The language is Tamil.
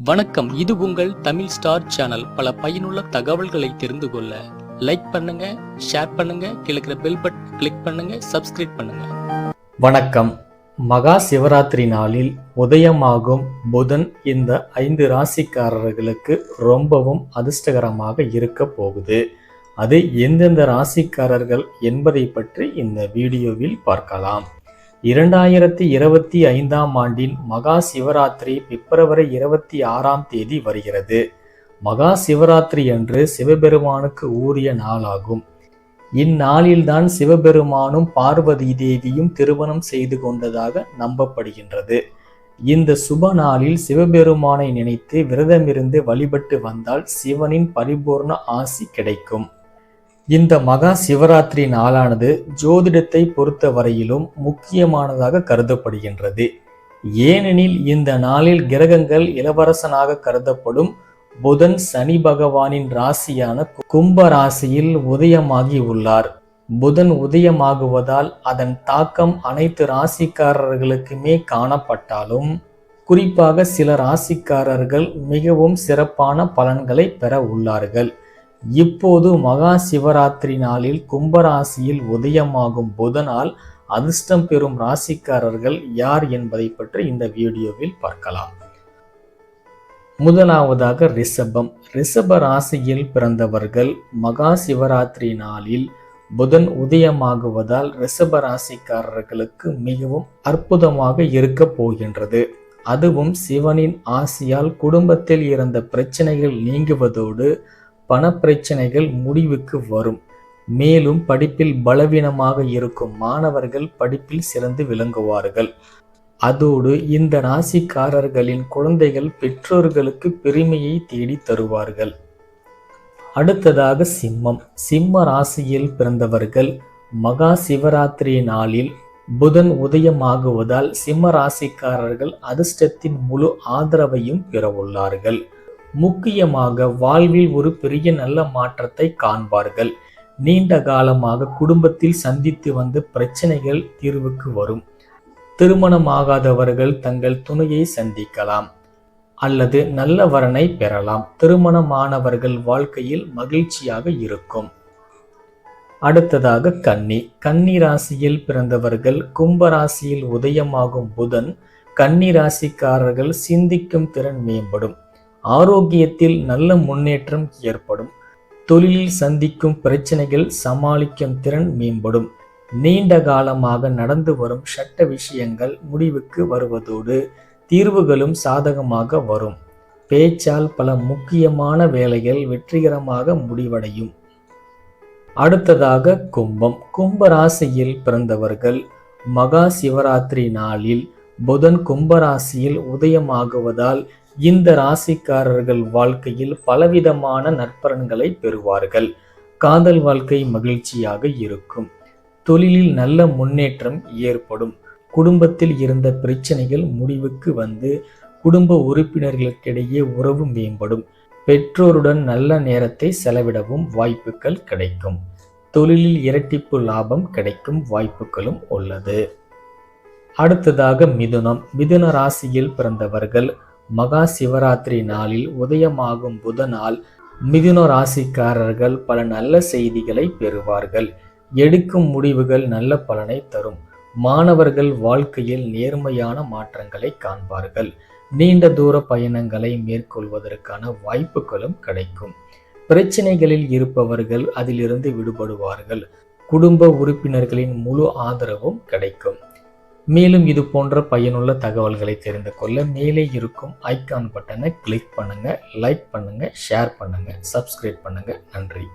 வணக்கம். இது உங்கள் தமிழ் ஸ்டார் சேனல். பல பயனுள்ள தகவல்களை தெரிந்து கொள்ள லைக் பண்ணுங்க ஷேர் பண்ணுங்க கிழக்கிற பெல் பட்டன் கிளிக் பண்ணுங்க சப்ஸ்கிரைப் பண்ணுங்க. வணக்கம். மகா சிவராத்திரி நாளில் உதயமாகும் புதன் இந்த ஐந்து ராசிக்காரர்களுக்கு ரொம்பவும் அதிர்ஷ்டகரமாக இருக்க போகுது. அது எந்தெந்த ராசிக்காரர்கள் என்பதை பற்றி இந்த வீடியோவில் பார்க்கலாம். இரண்டாயிரத்தி இருபத்தி ஐந்தாம் ஆண்டின் மகா சிவராத்திரி பிப்ரவரி இருபத்தி ஆறாம் தேதி வருகிறது. மகா சிவராத்திரி அன்று சிவபெருமானுக்கு ஊறிய நாளாகும். இந்நாளில்தான் சிவபெருமானும் பார்வதி தேவியும் திருமணம் செய்து கொண்டதாக நம்பப்படுகின்றது. இந்த சுப நாளில் சிவபெருமானை நினைத்து விரதமிருந்து வழிபட்டு வந்தால் சிவனின் பரிபூர்ண ஆசி கிடைக்கும். இந்த மகா சிவராத்திரி நாளானது ஜோதிடத்தை பொறுத்த வரையிலும் முக்கியமானதாக கருதப்படுகின்றது. ஏனெனில் இந்த நாளில் கிரகங்கள் இளவரசனாக கருதப்படும் புதன் சனி பகவானின் ராசியான கும்ப ராசியில் உதயமாகி உள்ளார். புதன் உதயமாகுவதால் அதன் தாக்கம் அனைத்து ராசிக்காரர்களுக்குமே காணப்பட்டாலும் குறிப்பாக சில ராசிக்காரர்கள் மிகவும் சிறப்பான பலன்களை பெற உள்ளார்கள். இப்போது மகா சிவராத்திரி நாளில் கும்பராசியில் உதயமாகும் புதனால் அதிர்ஷ்டம் பெறும் ராசிக்காரர்கள் யார் என்பதை பற்றி இந்த வீடியோவில் பார்க்கலாம். முதலாவதாக ரிஷபம். ரிஷப ராசியில் பிறந்தவர்கள் மகா சிவராத்திரி நாளில் புதன் உதயமாகுவதால் ரிஷப ராசிக்காரர்களுக்கு மிகவும் அற்புதமாக இருக்க போகின்றது. அதுவும் சிவனின் ஆசியால் குடும்பத்தில் இருந்த பிரச்சனைகள் நீங்குவதோடு பணப்பிரச்சனைகள் முடிவுக்கு வரும். மேலும் படிப்பில் பலவீனமாக இருக்கும் மாணவர்கள் படிப்பில் சிறந்து விளங்குவார்கள். அதோடு இந்த ராசிக்காரர்களின் குழந்தைகள் பெற்றோர்களுக்கு பெருமையை தேடி தருவார்கள். அடுத்ததாக சிம்மம். சிம்ம ராசியில் பிறந்தவர்கள் மகா சிவராத்திரி நாளில் புதன் உதயமாகுவதால் சிம்ம ராசிக்காரர்கள் அதிர்ஷ்டத்தின் முழு ஆதரவையும் பெறவுள்ளார்கள். முக்கியமாக வாழ்வில் ஒரு பெரிய நல்ல மாற்றத்தை காண்பார்கள். நீண்ட காலமாக குடும்பத்தில் சந்தித்து வந்த பிரச்சனைகள் தீர்வுக்கு வரும். திருமணமாகாதவர்கள் தங்கள் துணையை சந்திக்கலாம். அல்லது நல்ல வரனை பெறலாம். திருமணமானவர்கள் வாழ்க்கையில் மகிழ்ச்சியாக இருக்கும். அடுத்ததாக கன்னி. கன்னி ராசியில் பிறந்தவர்கள் கும்ப ராசியில் உதயமாகும் புதன் கன்னி ராசிக்காரர்கள் சிந்திக்கும் திறன் மேம்படும். ஆரோக்கியத்தில் நல்ல முன்னேற்றம் ஏற்படும். தொழிலில் சந்திக்கும் பிரச்சனைகள் சமாளிக்கும் திறன் மேம்படும். நீண்ட காலமாக நடந்து வரும் சட்ட விஷயங்கள் முடிவுக்கு வருவதோடு தீர்வுகளும் சாதகமாக வரும். பேச்சால் பல முக்கியமான வேலைகள் வெற்றிகரமாக முடிவடையும். அடுத்ததாக கும்பம். கும்ப ராசியில் பிறந்தவர்கள் மகா சிவராத்திரி நாளில் புதன் கும்பராசியில் உதயமாகுவதால் இந்த ராசிக்காரர்கள் வாழ்க்கையில் பலவிதமான நற்பலன்களை பெறுவார்கள். காதல் வாழ்க்கை மகிழ்ச்சியாக இருக்கும். தொழிலில் நல்ல முன்னேற்றம் ஏற்படும். குடும்பத்தில் இருந்த பிரச்சனைகள் முடிவுக்கு வந்து குடும்ப உறுப்பினர்களுக்கிடையே உறவு மேம்படும். பெற்றோருடன் நல்ல நேரத்தை செலவிடவும் வாய்ப்புகள் கிடைக்கும். தொழிலில் இரட்டிப்பு லாபம் கிடைக்கும் வாய்ப்புகளும் உள்ளது. அடுத்ததாக மிதுனம். மிதுன ராசியில் பிறந்தவர்கள் மகா சிவராத்திரி நாளில் உதயமாகும் புதனால் மிதுன ராசிக்காரர்கள் பல நல்ல செய்திகளை பெறுவார்கள். எடுக்கும் முடிவுகள் நல்ல பலனை தரும். மாணவர்கள் வாழ்க்கையில் நேர்மையான மாற்றங்களை காண்பார்கள். நீண்ட தூர பயணங்களை மேற்கொள்வதற்கான வாய்ப்புகளும் கிடைக்கும். பிரச்சனைகளில் இருப்பவர்கள் அதிலிருந்து விடுபடுவார்கள். குடும்ப உறுப்பினர்களின் முழு ஆதரவும் கிடைக்கும். மேலும் இது போன்ற பயனுள்ள தகவல்களை தெரிந்து கொள்ள மேலே இருக்கும் ஐக்கான் பட்டனை கிளிக் பண்ணுங்கள் லைக் பண்ணுங்கள் ஷேர் பண்ணுங்கள் சப்ஸ்கிரைப் பண்ணுங்கள் நன்றி.